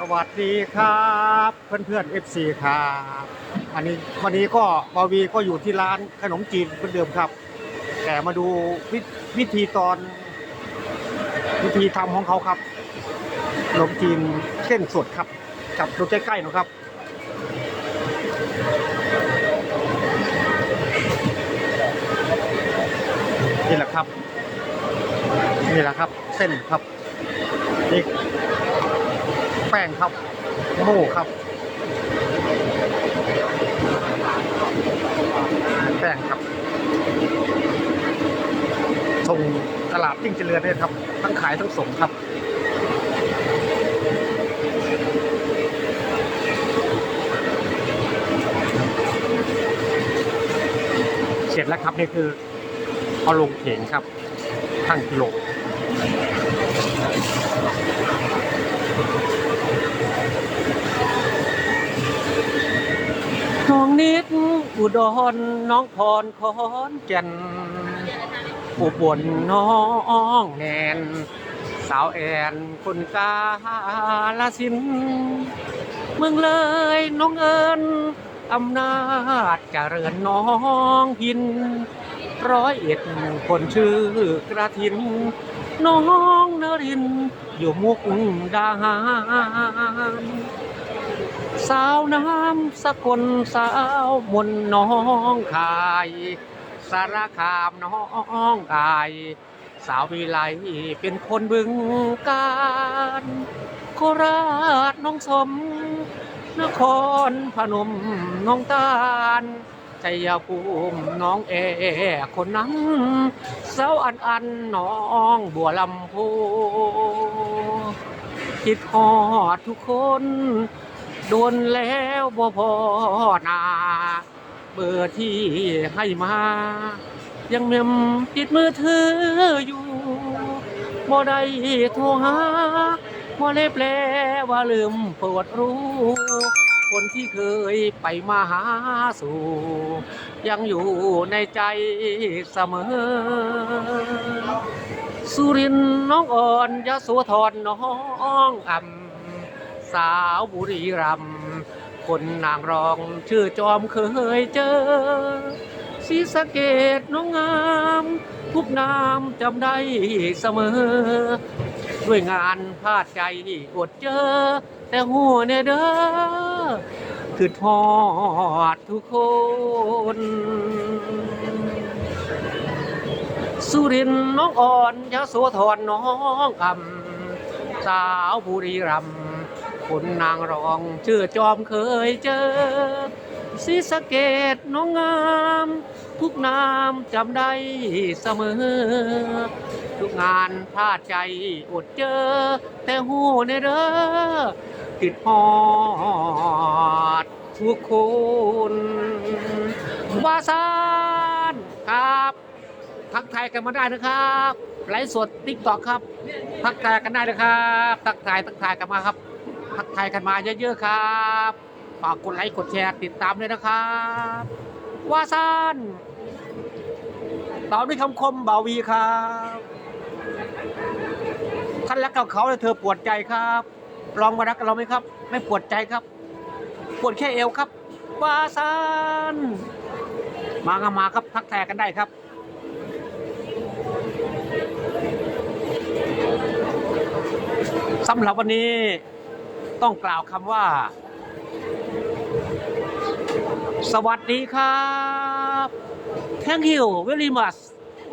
สวัสดีครับเพื่อนเพื่อนๆ FC ครับอันนี้วันนี้ก็บาวีก็อยู่ที่ร้านขนมจีนเหมือนเดิมครับ แต่มาดูวิวิธีตอน วิธีทำของเขาครับขนมจีนเส้นสดครับจับดูใกล้ๆหน่อยครับนี่แหละครับนี่แหละครับ เส้นครับนี่ แป้งครับโม่ครับ แป้งครับส่งตลาดยิ่งเจริญด้วยครับ ทั้งขายทั้งส่งครับเสร็จแล้วครับนี่คือเอาลงเข่งครับทั้งกิโล น้องนิดอุดรน้องพรขอนแก่นอุบลน้องแนน สาวแอนคนกาลสิน เมืองเลยน้องเอิญอำนาจเจริญน้องพิน ร้อยเอ็ดคนชื่อกระถิน น้องนริน อยู่มุกดาหาร สาวน้ำสกลสาวมนน้องคาย สารคามน้องกาย สาววิไลเป็นคนบึงการโคราชน้องสม นครพนมน้องตาลชัยภูมิน้องแอคนนั้นสาวอันอันน้องบัวลำพูคิดฮอดทุกคน โดนแล้วบ่พอนาเบอร์ที่ให้มา ยังเมมติดมือถืออยู่บ่ได้โทรหาบ่ได้แปลว่าลืมปวดรู้ คนที่เคยไปมาหาสู่ ยังอยู่ในใจเสมอ สุรินน้องอ่อนยโสธรน้องอ่ำ สาวบุรีรัมคนนางรองชื่อจอมเคยเจอศีสะเกดน้องงามทุกนามจำได้เสมอ ด้วยงานพลาดใจอดเจอ แต่หัวเนเด้อคือทอดทุกคน สุรินน้องอ่อนยโสธรน้องคำสาวบุรีรัมย์ คนนางรอง ชื่อจอมเคยเจอศรีสะเกดน้องงาม ทุกนามจำได้เสมอ ทุกงานพลาดใจอดเจอ แต่หูในเด้อติดหอดทุกคนวาซานครับทักทายกันมาได้นะครับไลฟ์สดติ๊กตอกครับ ทักทายกันได้นะครับ ทักทายทักทายกันมาครับ ทักทายกันมาเยอะๆครับฝากกดไลค์กดแชร์ติดตามด้วยนะครับว่าซันตอบด้วยคำคมเบาวีครับท่านรักกับเขาแต่เธอปวดใจครับ ลองมารักกับเราไหมครับ ไม่ปวดใจครับ ปวดแค่เอวครับว่าซันมากันมาครับทักทายกันได้ครับสำหรับวันนี้ ต้องกล่าวคำว่า สวัสดีครับ thank you very much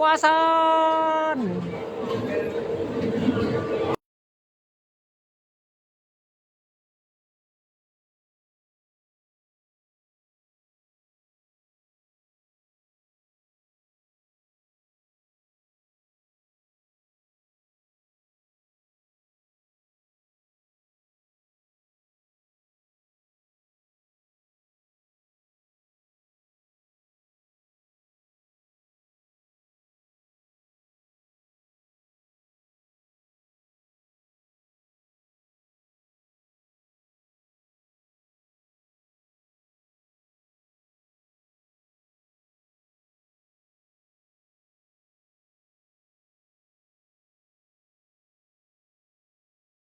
วาซัน